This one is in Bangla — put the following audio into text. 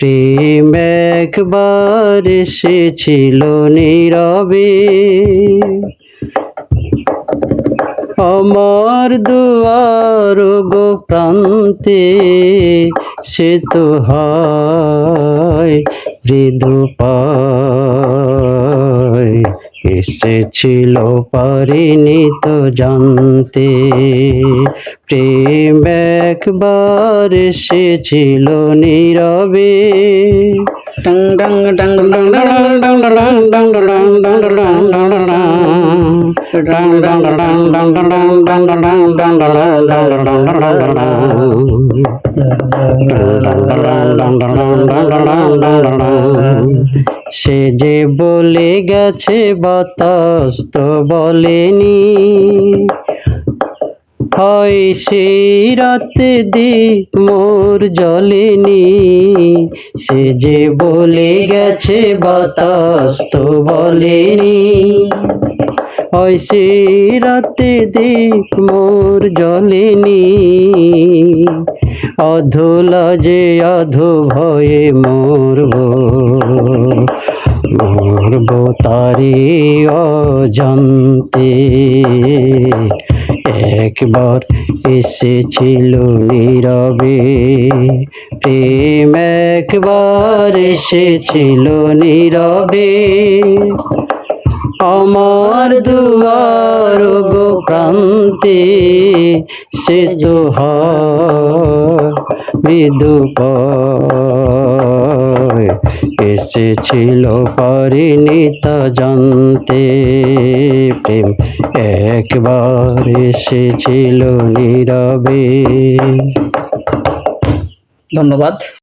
প্রেম একবার এসেছিল নীরবে। আমার দুয়ার গো প্রান্তে সে তো হয় মৃদু এসেছিল পারিনি তো জানতে। প্রেম একবার এসেছিল নীরবে ডং ডং ডং সে যে বলে গেছে বাতাস তো বলেনি হয় সেই রাতে দ্বীপ মোর জলেনি সে যে বলে গেছে বাতাস তো বলেনি। হয় সেই রাতে দ্বীপ মোর জলেনি অধুলা যে অধু ভয়ে মরব মরব তারি অজান্তে। একবার এসেছিল নীরবে। প্রেম একবার এসেছিল নীরবে। আমার দুয়ার গো প্রান্তে সে মৃদু পায় এসেছিল ছিল পরিণীত জানতে। প্রেম একবার এসেছিল নীরবে। ধন্যবাদ।